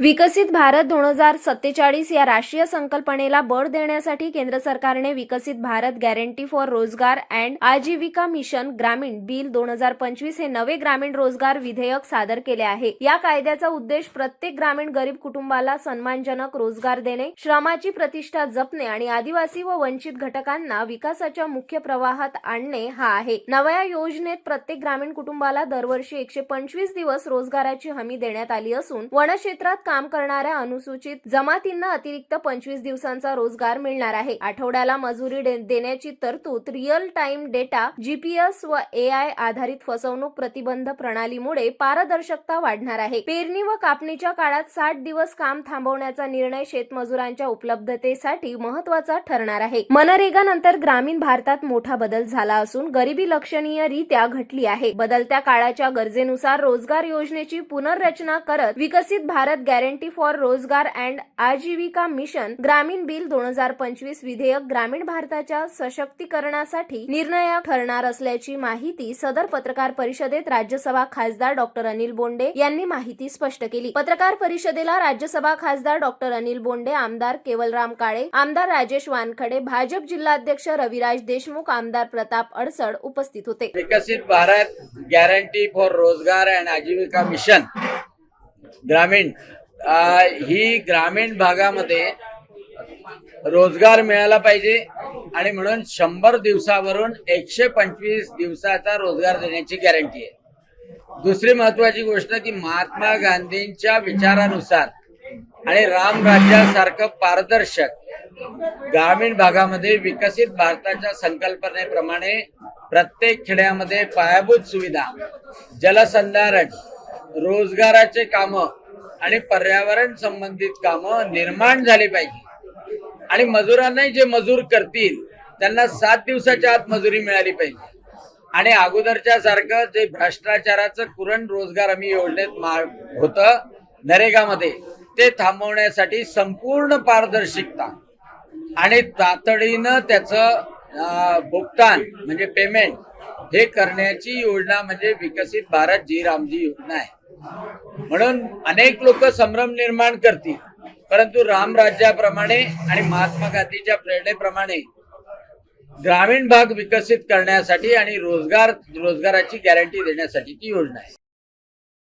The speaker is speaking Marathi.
विकसित भारत दोन हजार सत्तेचाळीस या राष्ट्रीय संकल्पनेला बळ देण्यासाठी केंद्र सरकारने Viksit Bharat guarantee for Rozgar and Ajeevika mission Gramin bill दोन हजार पंचवीस हे नवे ग्रामीण रोजगार विधेयक सादर केले आहे. या कायद्याचा उद्देश प्रत्येक ग्रामीण गरीब कुटुंबाला सन्मानजनक रोजगार देणे श्रमाची प्रतिष्ठा जपणे आणि आदिवासी व वंचित घटकांना विकासाच्या मुख्य प्रवाहात आणणे हा आहे. नव्या योजनेत प्रत्येक ग्रामीण कुटुंबाला दरवर्षी एकशे पंचवीस दिवस रोजगाराची हमी देण्यात आली असून वनक्षेत्रात काम करणाऱ्या अनुसूचित जमातींना अतिरिक्त पंचवीस दिवसांचा रोजगार मिळणार आहे. आठवड्याला मजुरी देण्याची तरतूद रिअल टाइम डेटा जीपीएस व एआय आधारित फसवणूक प्रतिबंध प्रणालीमुळे पारदर्शकता वाढणार आहे. पेरणी व कापणीच्या काळात साठ दिवस काम थांबवण्याचा निर्णय शेतमजुरांच्या उपलब्धतेसाठी महत्त्वाचा ठरणार आहे. मनरेगा नंतर ग्रामीण भारतात मोठा बदल झाला असून गरिबी लक्षणीयरित्या घटली आहे. बदलत्या काळाच्या गरजेनुसार रोजगार योजनेची पुनर्रचना करत Viksit Bharat guarantee for Rozgar and Ajeevika mission Gramin bill दोन हजार पंचवीस विधेयक ग्रामीण भारताच्या सशक्तीकरणासाठी निर्णय ठरणार असल्याची माहिती सदर पत्रकार परिषदेत राज्यसभा खासदार डॉक्टर अनिल बोंडे यांनी माहिती स्पष्ट केली. पत्रकार परिषदेला राज्यसभा खासदार डॉक्टर अनिल बोंडे आमदार केवलराम काळे आमदार राजेश वानखडे भाजप जिल्हाध्यक्ष रविराज देशमुख आमदार प्रताप अडसड उपस्थित होते. Viksit Bharat guarantee for Rozgar and Ajeevika mission Gramin ही ग्रामीण भागामध्ये रोजगार मिळाला पाहिजे आणि म्हणून शंभर दिवसावरून एकशे पंचवीस दिवसाचा रोजगार देण्याची गॅरंटी आहे. दुसरी महत्वाची गोष्ट की महात्मा गांधींच्या विचारानुसार आणि राम राज्यासारखं पारदर्शक ग्रामीण भागामध्ये विकसित भारताच्या संकल्पनेप्रमाणे प्रत्येक खेड्यामध्ये पायाभूत सुविधा जलसंधारण रोजगाराचे कामं आणि पर्यावरण संबंधित कामं निर्माण झाली पाहिजे. आणि मजुरांनाही जे मजूर करतील त्यांना सात दिवसाच्या आत मजुरी मिळाली पाहिजे. आणि अगोदरच्या सारखं जे भ्रष्टाचाराचं कुरण रोजगार हमी योजनेत होतं नरेगामध्ये ते थांबवण्यासाठी संपूर्ण पारदर्शकता आणि तातडीनं त्याचं भुगतान म्हणजे पेमेंट हे करण्याची योजना म्हणजे विकसित भारत जी रामजी योजना आहे. म्हणून अनेक लोक संभ्रम निर्माण करतील. परंतु राम राज्याप्रमाणे आणि महात्मा गांधीच्या प्रेरणेप्रमाणे ग्रामीण भाग विकसित करण्यासाठी आणि रोजगार रोजगाराची गॅरंटी देण्यासाठी ती योजना आहे.